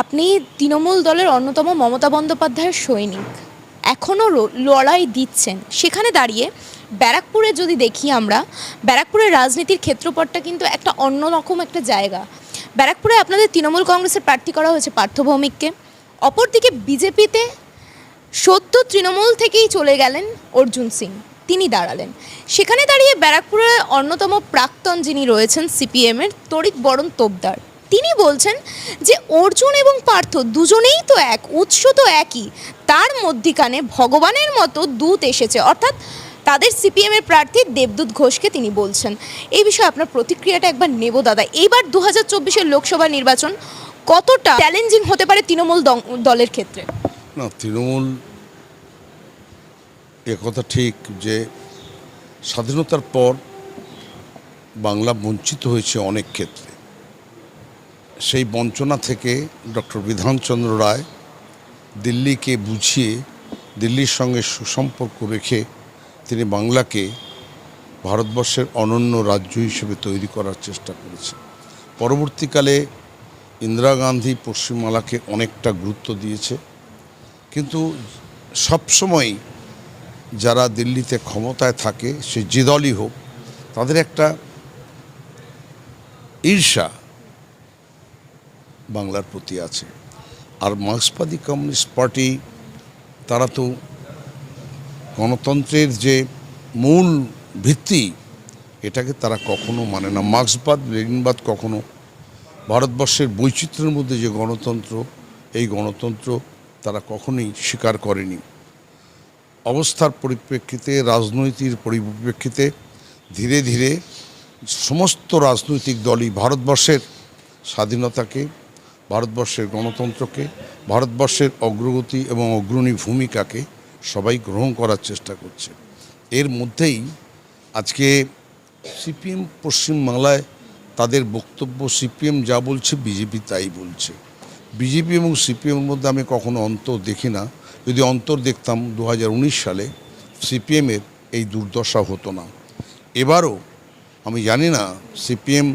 আপনি তৃণমূল দলের অন্যতম মমতা বন্দ্যোপাধ্যায়ের সৈনিক। এখনও লড়াই দিচ্ছেন। সেখানে দাঁড়িয়ে ব্যারাকপুরে যদি দেখি আমরা, ব্যারাকপুরের রাজনীতির ক্ষেত্রপটটা কিন্তু একটা অন্যরকম একটা জায়গা। ব্যারাকপুরে আপনাদের তৃণমূল কংগ্রেসের প্রার্থী করা হয়েছে পার্থ ভৌমিককে। অপরদিকে বিজেপিতে সদ্য তৃণমূল থেকেই চলে গেলেন অর্জুন সিং। তিনি দাঁড়ালেন। সেখানে দাঁড়িয়ে ব্যারাকপুরের অন্যতম প্রাক্তন যিনি রয়েছেন সিপিএমের তরিক বরণ তোপদার। তিনি বলছেন যে অর্জুন এবং পার্থ দুজনেই তো এক, উৎস তো একই। তার মধ্যিখানে ভগবানের মতো দূত এসেছে। অর্থাৎ তাদের সিপিএমের প্রার্থী দেবদূত ঘোষকে তিনি বলছেন। এই বিষয়ে আপনার প্রতিক্রিয়াটা একবার নেব, দাদা। এইবার দু হাজার চব্বিশের লোকসভা নির্বাচন কতটা চ্যালেঞ্জিং হতে পারে তৃণমূল দলের ক্ষেত্রে? না, তৃণমূল একথা ঠিক যে স্বাধীনতার পর বাংলা বঞ্চিত হয়েছে অনেক ক্ষেত্রে। সেই বঞ্চনা থেকে ডক্টর বিধানচন্দ্র রায় দিল্লিকে বুঝিয়ে, দিল্লির সঙ্গে সুসম্পর্ক রেখে তিনি বাংলাকে ভারতবর্ষের অনন্য রাজ্য হিসেবে তৈরি করার চেষ্টা করেছেন। পরবর্তীকালে ইন্দিরা গান্ধী পশ্চিমবাংলাকে অনেকটা গুরুত্ব দিয়েছে। কিন্তু সবসময় যারা দিল্লিতে ক্ষমতায় থাকে, সে যে দলই হোক, তাদের একটা ঈর্ষা বাংলার প্রতি আছে। আর মার্ক্সবাদী কমিউনিস্ট পার্টি, তারা তো গণতন্ত্রের যে মূল ভিত্তি, এটাকে তারা কখনো মানে না। মার্ক্সবাদ, লেনিনবাদ কখনো ভারতবর্ষের বৈচিত্র্যের মধ্যে যে গণতন্ত্র, এই গণতন্ত্র তারা কখনোই স্বীকার করেনি। অবস্থার পরিপ্রেক্ষিতে রাজনৈতিক পরিপ্রেক্ষিতে ধীরে ধীরে সমস্ত রাজনৈতিক দলই ভারতবর্ষের স্বাধীনতাকে ভারতবর্ষের গণতন্ত্রকে, ভারতবর্ষের অগ্রগতি এবং অগ্রণী ভূমিকাকে সবাই গ্রহণ করার চেষ্টা করছে। এর মধ্যেই আজকে সিপিএম পশ্চিমবাংলায় তাদের বক্তব্য, সিপিএম যা বলছে, বিজেপি তাই বলছে। বিজেপি এবং সিপিএমের মধ্যে আমি কখনো অন্তর দেখি না। যদি অন্তর দেখতাম দু হাজার উনিশ সালে সিপিএমের এই দুর্দশা হতো না। এবারও আমি জানি না, সিপিএম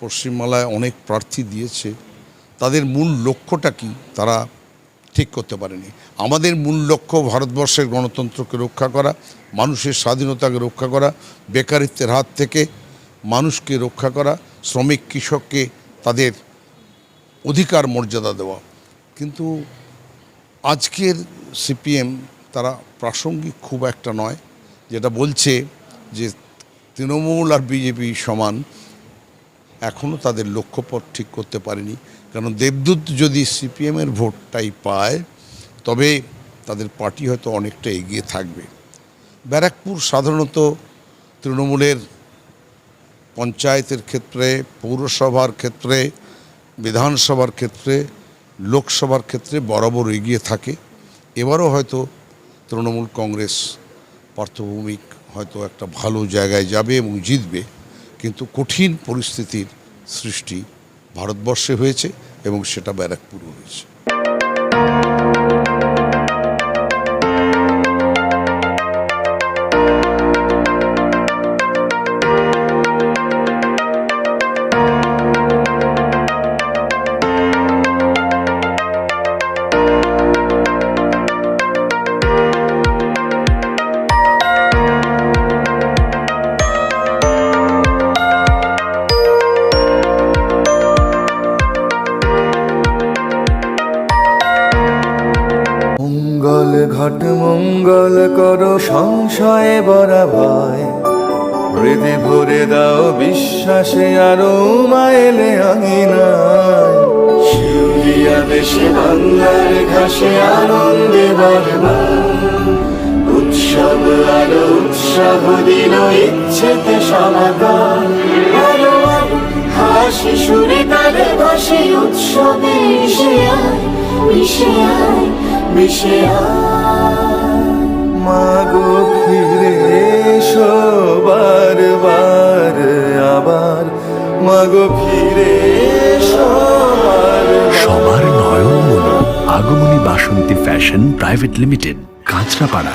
পশ্চিমবাংলায় অনেক প্রার্থী দিয়েছে। তাদের মূল লক্ষ্যটা কি তারা ঠিক করতে পারেনি। আমাদের মূল লক্ষ্য ভারতবর্ষের গণতন্ত্রকে রক্ষা করা, মানুষের স্বাধীনতাকে রক্ষা করা, বেকারিত্বের হাত থেকে মানুষকে রক্ষা করা, শ্রমিক, কৃষককে তাদের অধিকার, মর্যাদা দেওয়া। কিন্তু আজকের সিপিএম তারা প্রাসঙ্গিক খুব একটা নয়, যেটা বলছে যে তৃণমূল আর বিজেপি সমান। এখনও তাদের লক্ষ্যপথ ঠিক করতে পারেনি। কারণ দেবদূত যদি সিপিএমের ভোটটাই পায়, তবে তাদের পার্টি হয়তো অনেকটা এগিয়ে থাকবে। ব্যারাকপুর সাধারণত তৃণমূলের পঞ্চায়েতের ক্ষেত্রে, পৌরসভার ক্ষেত্রে, বিধানসভার ক্ষেত্রে, লোকসভার ক্ষেত্রে বরাবর এগিয়ে থাকে। এবারও হয়তো তৃণমূল কংগ্রেস পার্থভূমিক হয়তো একটা ভালো জায়গায় যাবে এবং জিতবে। কিন্তু কঠিন পরিস্থিতির সৃষ্টি ভারতবর্ষে হয়েছে এবং সেটা ব্যারাকপুরও হয়েছে। ঘট মঙ্গল কর সংশয়ে বরা ভয় হৃদে ভরে দাও বিশ্বাসে আরও মাইলে আঙিনায়। শিউলিয়া দেশে বাংলার ঘাসে আনন্দে উৎসব আলো উৎসাহ দিল ইচ্ছেতে সমাগম হাসি সুরে তালে বসে উৎসবে মিশে আয় মিশে আয়। মিশে মাগো ফিরে এসো বারবার আবার। মাগো ফিরে এসো সবার Nayanmoni Agamani Basanti fashion private limited Kanchrapara.